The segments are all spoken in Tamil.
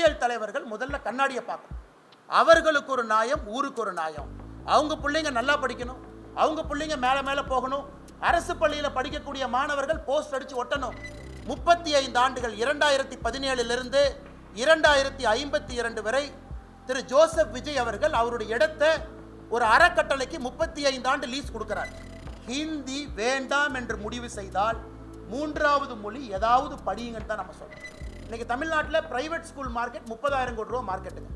அரசியல் தலைவர்கள் முதல்ல கண்ணாடியை பார்க்கணும். அவர்களுக்கு ஒரு நியாயம் ஊருக்கு ஒரு நியாயம். அவங்க பிள்ளைங்க நல்லா படிக்கணும். அவங்க பிள்ளைங்க மேலே மேலே போகணும். அரசு பள்ளியில் படிக்கக்கூடிய மாணவர்கள் போஸ்ட் அடித்து ஒட்டணும். முப்பத்தி ஐந்து ஆண்டுகள் இரண்டாயிரத்தி பதினேழுலேருந்து இரண்டாயிரத்தி ஐம்பத்தி இரண்டு வரை திரு ஜோசப் விஜய் அவர்கள் அவருடைய இடத்தை ஒரு அறக்கட்டளைக்கு முப்பத்தி ஐந்து ஆண்டு லீஸ் கொடுக்கிறார். ஹிந்தி வேண்டாம் என்று முடிவு செய்தால் மூன்றாவது மொழி ஏதாவது படியுங்கன்னு தான் நம்ம சொல்றோம். இன்னைக்கு தமிழ்நாட்டில் ப்ரைவேட் ஸ்கூல் மார்க்கெட் முப்பதாயிரம் கோடி ரூபா மார்க்கெட்டுங்க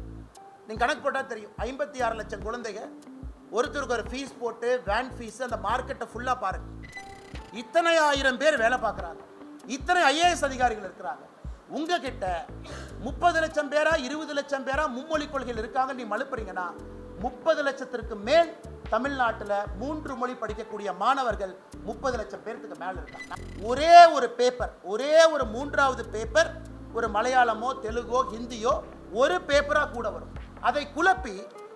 நீங்கள் கணக்கு போட்டால் தெரியும். ஐம்பத்தி ஆறு லட்சம் குழந்தைங்க ஒருத்தருக்கு ஒரு ஃபீஸ் போட்டு வேன் ஃபீஸ் அந்த மார்க்கெட்டை ஃபுல்லாக பாருங்க. இத்தனை ஆயிரம் பேர் வேலை பார்க்குறாங்க. இத்தனை ஐஏஎஸ் அதிகாரிகள் இருக்கிறாங்க. உங்ககிட்ட முப்பது லட்சம் பேரா இருபது லட்சம் பேரா மும்மொழி கொள்கையில் இருக்காங்க நீ மழுப்புறீங்கன்னா முப்பது லட்சத்திற்கு மேல் தமிழ்நாட்டில் மூன்று மொழி படிக்கக்கூடிய மாணவர்கள் முப்பது லட்சம் பேர்த்துக்கு மேலே இருக்காங்க. ஒரே ஒரு பேப்பர் ஒரே ஒரு மூன்றாவது பேப்பர் ஒரு மலையாளமோ தெலுங்கோ ஹிந்தியோ ஒரு பேப்பரா கூட வரும். அதை குழப்பி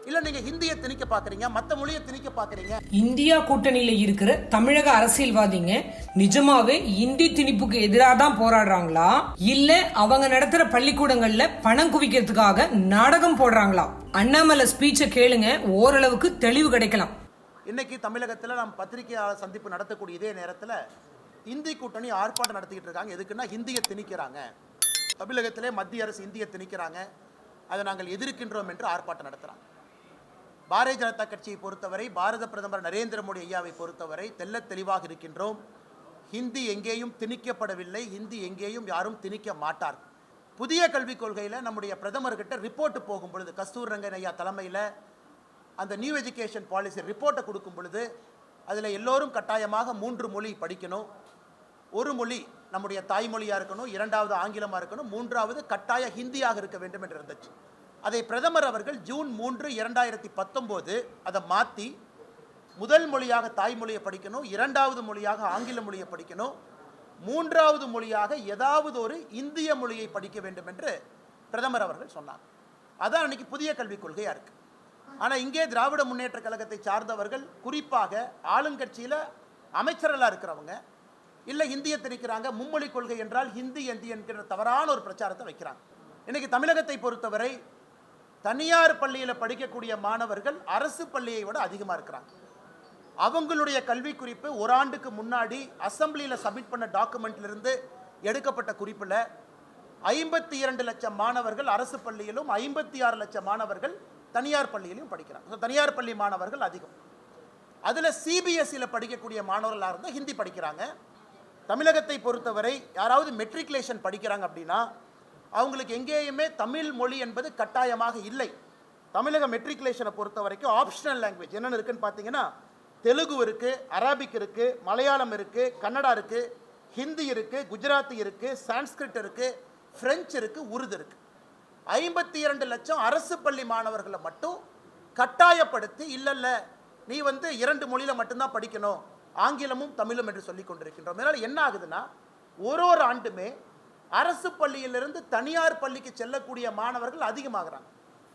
இல்ல நீங்க ஹிந்தியை திணிக்க பாக்குறீங்க மத்த மொழியை திணிக்க பாக்குறீங்க. இந்தியா கூட்டணியில இருக்கிற தமிழக அரசியல்வாதிங்க நிஜமாவே இந்தி திணிப்புக்கு எதிராக தான் போராடுறாங்களா? இல்ல அவங்க நடத்துற பள்ளிக்கூடங்கள்ல பணம் குவிக்கிறதுக்காக நாடகம் போடுறாங்களா? அண்ணாமலை ஸ்பீச்சை கேளுங்க ஓரளவுக்கு தெளிவு கிடைக்கலாம். இன்னைக்கு தமிழகத்தில் நாம் பத்திரிகையாளர் சந்திப்பு நடத்தக்கூடிய இதே நேரத்தில் இந்தி கூட்டணி ஆர்ப்பாட்டம் நடத்திக்கிட்டு இருக்காங்க. எதுக்குன்னா ஹிந்தியை திணிக்கிறாங்க. தமிழகத்திலே மத்திய அரசு இந்தியை திணிக்கிறாங்க. அதை நாங்கள் எதிர்க்கின்றோம் என்று ஆர்ப்பாட்டம் நடத்துகிறாங்க பாரதிய ஜனதா கட்சியை பொறுத்தவரை பாரத பிரதமர் நரேந்திர மோடி ஐயாவை பொறுத்தவரை தெல்ல தெளிவாக இருக்கின்றோம். ஹிந்தி எங்கேயும் திணிக்கப்படவில்லை. ஹிந்தி எங்கேயும் யாரும் திணிக்க மாட்டார் புதிய கல்விக் கொள்கையில் நம்முடைய பிரதமர்கிட்ட ரிப்போர்ட் போகும் பொழுது கஸ்தூர் ரங்கன் ஐயா தலைமையில் அந்த நியூ எஜுகேஷன் பாலிசி ரிப்போர்ட்டை கொடுக்கும் பொழுது அதில் எல்லோரும் கட்டாயமாக மூன்று மொழி படிக்கணும். ஒரு மொழி நம்முடைய தாய்மொழியாக இருக்கணும் இரண்டாவது ஆங்கிலமாக இருக்கணும் மூன்றாவது கட்டாய ஹிந்தியாக இருக்க வேண்டும் என்று இருந்துச்சு. அதை பிரதமர் அவர்கள் ஜூன் மூன்று இரண்டாயிரத்தி பத்தொம்போது அதை மாற்றி முதல் மொழியாக தாய்மொழியை படிக்கணும் இரண்டாவது மொழியாக ஆங்கில மொழியை படிக்கணும் மூன்றாவது மொழியாக ஏதாவது ஒரு இந்திய மொழியை படிக்க வேண்டும் என்று பிரதமர் அவர்கள் சொன்னார். அதான் அன்னைக்கு புதிய கல்விக் கொள்கையாக இருக்குது ஆனால் இங்கே திராவிட முன்னேற்ற கழகத்தை சார்ந்தவர்கள் குறிப்பாக ஆளுங்கட்சியில் அமைச்சர்களாக இருக்கிறவங்க இல்லை ஹிந்தியை திணிக்கிறாங்க மும்மொழி கொள்கை என்றால் ஹிந்தி ஹிந்தி என்கிற தவறான ஒரு பிரச்சாரத்தை வைக்கிறாங்க. இன்னைக்கு தமிழகத்தை பொறுத்தவரை தனியார் பள்ளியில் படிக்கக்கூடிய மாணவர்கள் அரசு பள்ளியை விட அதிகமாக இருக்கிறாங்க. அவங்களுடைய கல்வி குறிப்பு ஒரு ஆண்டுக்கு முன்னாடி அசம்பிளியில் சப்மிட் பண்ண டாக்குமெண்ட்லேருந்து எடுக்கப்பட்ட குறிப்பில் ஐம்பத்தி இரண்டு லட்சம் மாணவர்கள் அரசு பள்ளியிலும் ஐம்பத்தி ஆறு லட்சம் மாணவர்கள் தனியார் பள்ளியிலும் படிக்கிறாங்க. ஸோ தனியார் பள்ளி மாணவர்கள் அதிகம். அதில் சிபிஎஸ்சியில் படிக்கக்கூடிய மாணவர்களாக இருந்தால் ஹிந்தி படிக்கிறாங்க. தமிழகத்தை பொறுத்தவரை யாராவது மெட்ரிகுலேஷன் படிக்கிறாங்க அப்படின்னா அவங்களுக்கு எங்கேயுமே தமிழ் மொழி என்பது கட்டாயமாக இல்லை. தமிழக மெட்ரிகுலேஷனை பொறுத்த வரைக்கும் ஆப்ஷனல் லாங்குவேஜ் என்னென்ன இருக்குன்னு பார்த்தீங்கன்னா தெலுங்கு இருக்குது அராபிக் இருக்குது மலையாளம் இருக்குது கன்னடா இருக்குது ஹிந்தி இருக்குது குஜராத்தி இருக்குது சான்ஸ்கிரிட் இருக்குது ஃப்ரெஞ்சு இருக்குது உருது இருக்குது ஐம்பத்தி இரண்டு லட்சம் அரசு பள்ளி மாணவர்களை மட்டும் கட்டாயப்படுத்தி இல்லை இல்லை நீ வந்து இரண்டு மொழியில் மட்டும்தான் படிக்கணும். ஆங்கிலமும் தமிழும் என்று சொல்லி கொண்டிருக்கின்றோம். அதனால் என்ன ஆகுதுன்னா ஒரு ஒரு ஆண்டுமே அரசு பள்ளியிலிருந்து தனியார் பள்ளிக்கு செல்லக்கூடிய மாணவர்கள் அதிகமாகிறாங்க.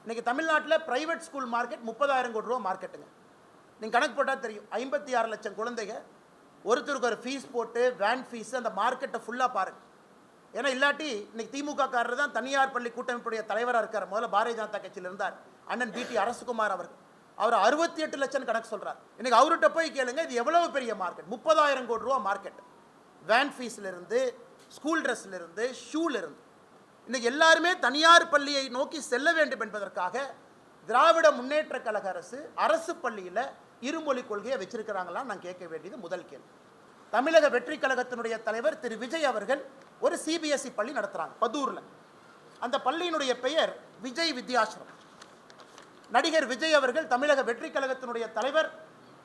இன்றைக்கி தமிழ்நாட்டில் ப்ரைவேட் ஸ்கூல் மார்க்கெட் முப்பதாயிரம் கோடி ரூபா மார்க்கெட்டுங்க நீங்கள் கணக்கு போட்டால் தெரியும். ஐம்பத்தி ஆறு லட்சம் குழந்தைங்க ஒருத்தருக்கு ஒரு ஃபீஸ் போட்டு வேன் ஃபீஸ் அந்த மார்க்கெட்டை ஃபுல்லாக பாருங்க. ஏன்னா இல்லாட்டி இன்னைக்கு திமுக காரர் தான் தனியார் பள்ளி கூட்டமைப்புடைய தலைவராக இருக்கார். முதல்ல பாரதிய ஜனதா கட்சியில் இருந்தார். அண்ணன் பிடி அரசகுமார் அவர்கள். அவர் அறுபத்தி எட்டு லட்சம் கணக்கு சொல்கிறார் இன்றைக்கி அவர்கிட்ட போய் கேளுங்க இது எவ்வளவு பெரிய மார்க்கெட் முப்பதாயிரம் கோடி ரூபா மார்க்கெட் வேன் ஃபீஸ்லேருந்து ஸ்கூல் ட்ரெஸ்லேருந்து ஷூலேருந்து இன்றைக்கி எல்லாருமே தனியார் பள்ளியை நோக்கி செல்ல வேண்டும் என்பதற்காக திராவிட முன்னேற்ற கழக அரசு அரசு பள்ளியில் இருமொழி கொள்கையை வச்சிருக்கிறாங்களா நான் கேட்க வேண்டியது முதல் கேள்வி. தமிழக வெற்றி கழகத்தினுடைய தலைவர் திரு விஜய் அவர்கள் ஒரு சிபிஎஸ்இ பள்ளி நடத்துகிறாங்க பதூரில். அந்த பள்ளியினுடைய பெயர் விஜய் வித்யாசிரம் நடிகர் விஜய் அவர்கள் தமிழக வெற்றி கழகத்தினுடைய தலைவர்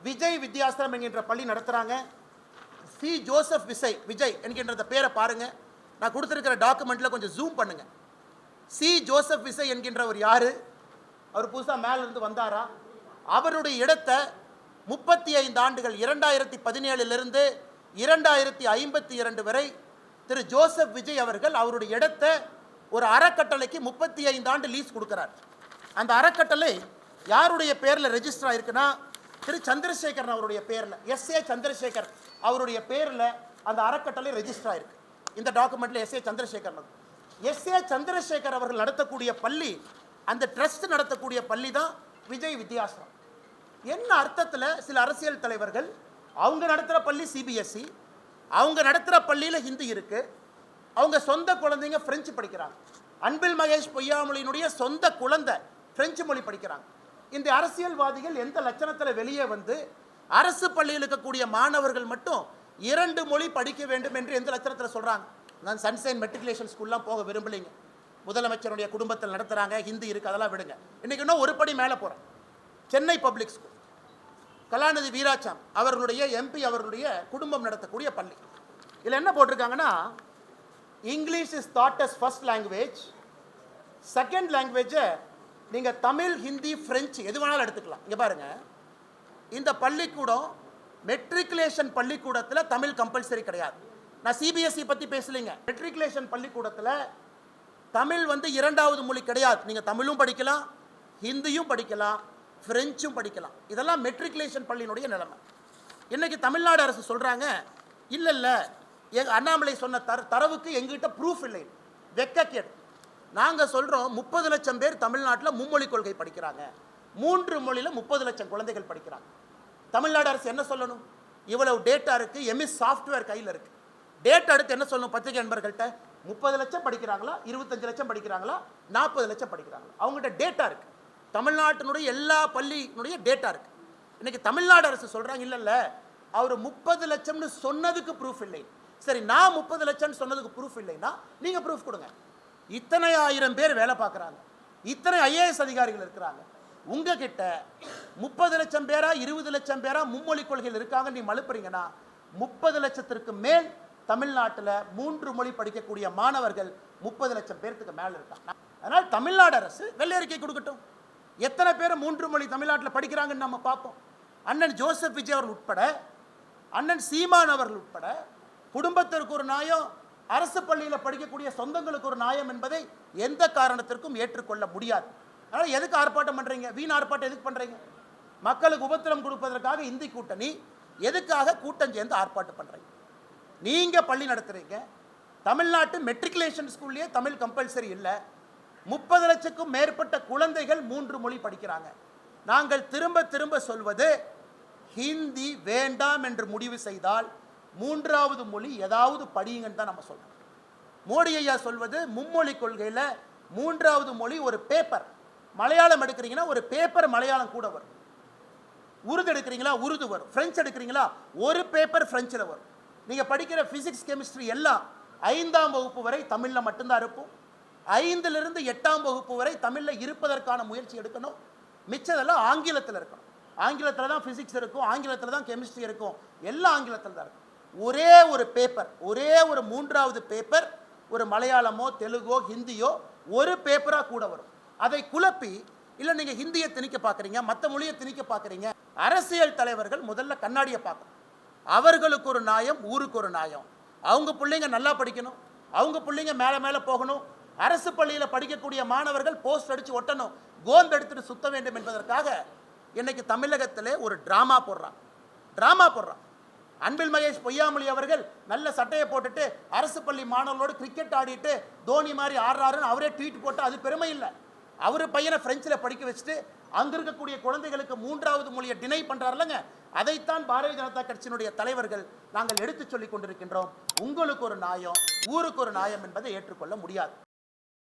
விஜய் வித்யாசிரம் என்கின்ற பள்ளி நடத்துறாங்க. சி. ஜோசப் விசை விஜய் என்கின்ற பேரை பாருங்க. நான் கொடுத்துருக்கிற டாக்குமெண்ட்ல கொஞ்சம் ஜூம் பண்ணுங்க. சி. ஜோசப் விசை என்கின்றவர் யாரு? அவர் புதுசாக மேல இருந்து வந்தாரா? அவருடைய இடத்தை முப்பத்தி ஐந்து ஆண்டுகள் இரண்டாயிரத்தி பதினேழுலேருந்து இரண்டாயிரத்தி ஐம்பத்தி இரண்டு வரை திரு. ஜோசப் விஜய் அவர்கள் அவருடைய இடத்தை ஒரு அறக்கட்டளைக்கு முப்பத்தி ஐந்து ஆண்டு லீஸ் கொடுக்குறார். அந்த அறக்கட்டளை யாருடைய பேரில் ரெஜிஸ்டர் ஆயிருக்குன்னா திரு சந்திரசேகரன் அவருடைய பேரில் எஸ் ஏ சந்திரசேகர் அவருடைய பேரில் அந்த அறக்கட்டளை ரெஜிஸ்டர் ஆயிருக்கு. இந்த டாக்குமெண்ட்டில் S A Chandrasekaran S A Chandrasekar அவர்கள் நடத்தக்கூடிய பள்ளி அந்த ட்ரஸ்ட் நடத்தக்கூடிய பள்ளி தான் விஜய் வித்யாசனம் என்ன அர்த்தத்தில் சில அரசியல் தலைவர்கள் அவங்க நடத்துகிற பள்ளி சிபிஎஸ்சி அவங்க நடத்துகிற பள்ளியில் ஹிந்தி இருக்குது அவங்க சொந்த குழந்தைங்க ஃப்ரெஞ்சு படிக்கிறாங்க. அன்பில் மகேஷ் பொய்யாமொழியினுடைய சொந்த குழந்தை பிரெஞ்சு மொழி படிக்கிறாங்க. இந்த அரசியல்வாதிகள் எந்த லட்சணத்தில் வெளியே வந்து அரசு பள்ளியில் இருக்கக்கூடிய மாணவர்கள் மட்டும் இரண்டு மொழி படிக்க வேண்டும் என்று எந்த லட்சணத்தில் சொல்கிறாங்க நான் சன்சைன் மெட்ரிகுலேஷன் ஸ்கூல்லாம் போக விரும்பலைங்க. முதலமைச்சருடைய குடும்பத்தில் நடத்துகிறாங்க ஹிந்தி இருக்குது அதெல்லாம் விடுங்க. இன்றைக்கி இன்னும் ஒரு படி மேலே போகிறேன் சென்னை பப்ளிக் ஸ்கூல். கலாநிதி வீராச்சாம் அவர்களுடைய எம்பி அவர்களுடைய குடும்பம் நடத்தக்கூடிய பள்ளி. இதில் என்ன போட்டிருக்காங்கன்னா English is that as first language second லாங்குவேஜை நீங்கள் தமிழ் ஹிந்தி ஃப்ரெஞ்சு எது வேணாலும் எடுத்துக்கலாம். இங்கே பாருங்கள் இந்த பள்ளிக்கூடம் மெட்ரிகுலேஷன் பள்ளிக்கூடத்தில் தமிழ் கம்பல்சரி கிடையாது. நான் சிபிஎஸ்சி பற்றி பேசலைங்க. மெட்ரிகுலேஷன் பள்ளிக்கூடத்தில் தமிழ் வந்து இரண்டாவது மொழி கிடையாது. நீங்கள் தமிழும் படிக்கலாம் ஹிந்தியும் படிக்கலாம் ஃப்ரெஞ்சும் படிக்கலாம். இதெல்லாம் மெட்ரிகுலேஷன் பள்ளியினுடைய நிலைமை. இன்றைக்கி தமிழ்நாடு அரசு சொல்கிறாங்க இல்லை இல்லை எங்க அண்ணாமலை சொன்ன தர தரவுக்கு எங்கிட்ட ப்ரூஃப் இல்லை. வெக்கக்கேடு. நாங்கள் சொல்கிறோம் முப்பது லட்சம் பேர் தமிழ்நாட்டில் மும்மொழி கொள்கை படிக்கிறாங்க. மூன்று மொழியில் முப்பது லட்சம் குழந்தைகள் படிக்கிறாங்க. தமிழ்நாடு அரசு என்ன சொல்லணும்? இவ்வளவு டேட்டா இருக்குது எம்எஸ் சாஃப்ட்வேர் கையில் இருக்குது டேட்டா எடுத்து என்ன சொல்லணும் பத்திரிகை நண்பர்கள்ட்ட? முப்பது லட்சம் படிக்கிறாங்களா? இருபத்தஞ்சு லட்சம் படிக்கிறாங்களா? நாற்பது லட்சம் படிக்கிறாங்களா? அவங்ககிட்ட டேட்டா இருக்குது தமிழ்நாட்டினுடைய எல்லா பள்ளியினுடைய டேட்டா இருக்குது இன்றைக்கி தமிழ்நாடு அரசு சொல்கிறாங்க இல்லை இல்லை. அவர் முப்பது லட்சம்னு சொன்னதுக்கு ப்ரூஃப் இல்லை. சரி நான் முப்பது லட்சம்னு சொன்னதுக்கு ப்ரூஃப் இல்லைன்னா நீங்கள் ப்ரூஃப் கொடுங்க. இத்தனை ஆயிரம் பேர் வேலை பார்க்குறாங்க. இத்தனை ஐஏஎஸ் அதிகாரிகள் இருக்கிறாங்க. உங்ககிட்ட முப்பது லட்சம் பேரா இருபது லட்சம் பேரா மும்மொழி கொள்கையில் இருக்காங்க நீ மழுப்புறீங்கன்னா முப்பது லட்சத்திற்கு மேல் தமிழ்நாட்டில் மூன்று மொழி படிக்கக்கூடிய மாணவர்கள் முப்பது லட்சம் பேர்த்துக்கு மேலே இருக்காங்க. அதனால் தமிழ்நாடு அரசு வெள்ளை அறிக்கை கொடுக்கட்டும். எத்தனை பேர் மூன்று மொழி தமிழ்நாட்டில் படிக்கிறாங்கன்னு நம்ம பார்ப்போம். அண்ணன் ஜோசப் விஜய் அவர்கள் உட்பட அண்ணன் சீமான் அவர்கள் உட்பட குடும்பத்திற்கு ஒரு நாயம் அரசு பள்ளியில் படிக்கக்கூடிய சொந்தங்களுக்கு ஒரு நியாயம் என்பதை எந்த காரணத்திற்கும் ஏற்றுக்கொள்ள முடியாது. அதனால் எதுக்கு ஆர்ப்பாட்டம் பண்ணுறீங்க வீண் ஆர்ப்பாட்டம் எதுக்கு பண்ணுறீங்க மக்களுக்கு உபத்திரம் கொடுப்பதற்காக இந்தி கூட்டணி எதுக்காக கூட்டம் சேர்ந்து ஆர்ப்பாட்டம் பண்ணுறீங்க நீங்கள் பள்ளி நடத்துகிறீங்க தமிழ்நாட்டு மெட்ரிகுலேஷன் ஸ்கூல்லையே தமிழ் கம்பல்சரி இல்லை. முப்பது லட்சக்கும் மேற்பட்ட குழந்தைகள் மூன்று மொழி படிக்கிறாங்க. நாங்கள் திரும்ப திரும்ப சொல்வது ஹிந்தி வேண்டாம் என்று முடிவு செய்தால் மூன்றாவது மொழி ஏதாவது படியுங்கன்னு தான் நம்ம சொல்கிறோம் மோடி ஐயா சொல்வது மும்மொழி கொள்கையில் மூன்றாவது மொழி ஒரு பேப்பர் மலையாளம் எடுக்கிறீங்கன்னா ஒரு பேப்பர் மலையாளம் கூட வரும். உருது எடுக்கிறீங்களா உருது வரும். ஃப்ரெஞ்சு எடுக்கிறீங்களா ஒரு பேப்பர் ஃப்ரெஞ்சில் வரும். நீங்கள் படிக்கிற ஃபிசிக்ஸ் கெமிஸ்ட்ரி எல்லாம் ஐந்தாம் வகுப்பு வரை தமிழில் மட்டும்தான் இருக்கும். ஐந்திலிருந்து எட்டாம் வகுப்பு வரை தமிழில் இருப்பதற்கான முயற்சி எடுக்கணும். மிச்சதெல்லாம் ஆங்கிலத்தில் இருக்கணும். ஆங்கிலத்தில் தான் ஃபிசிக்ஸ் இருக்கும். ஆங்கிலத்தில் தான் கெமிஸ்ட்ரி இருக்கும். எல்லாம் ஆங்கிலத்தில் தான் இருக்கும். ஒரே ஒரு பேப்பர் ஒரே ஒரு மூன்றாவது பேப்பர் ஒரு மலையாளமோ தெலுங்கோ ஹிந்தியோ ஒரு பேப்பராக கூட வரும். அதை குழப்பி இல்லை நீங்கள் ஹிந்தியை திணிக்க பார்க்குறீங்க மற்ற மொழியை திணிக்க பார்க்குறீங்க அரசியல் தலைவர்கள் முதல்ல கண்ணாடியை பார்க்கணும். அவர்களுக்கு ஒரு நியாயம் ஊருக்கு ஒரு நியாயம். அவங்க பிள்ளைங்க நல்லா படிக்கணும் அவங்க பிள்ளைங்க மேலே மேலே போகணும் அரசு பள்ளியில் படிக்கக்கூடிய மாணவர்கள் போஸ்ட் அடித்து ஒட்டணும் கோந்து எடுத்துட்டு சுத்த வேண்டும் என்பதற்காக இன்றைக்கி தமிழகத்திலே ஒரு ட்ராமா போடுறான் ட்ராமா போடுறான் அன்பில் மகேஷ் பொய்யாமொழி அவர்கள் நல்ல சட்டையை போட்டுட்டு அரசு பள்ளி மாணவர்களோடு கிரிக்கெட் ஆடிட்டு தோனி மாதிரி ஆடுறாருன்னு அவரே ட்வீட் போட்டு அது பெருமை இல்லை. அவர் பையனை ஃப்ரெஞ்சில் படிக்க வச்சுட்டு அங்க இருக்கக்கூடிய குழந்தைகளுக்கு மூன்றாவது மொழியை டினை பண்றாருலங்க அதைத்தான் பாரதிய ஜனதா கட்சியினுடைய தலைவர்கள் நாங்கள் எடுத்துச் சொல்லிக் கொண்டிருக்கின்றோம். உங்களுக்கு ஒரு நியாயம் ஊருக்கு ஒரு நியாயம் என்பதை ஏற்றுக்கொள்ள முடியாது.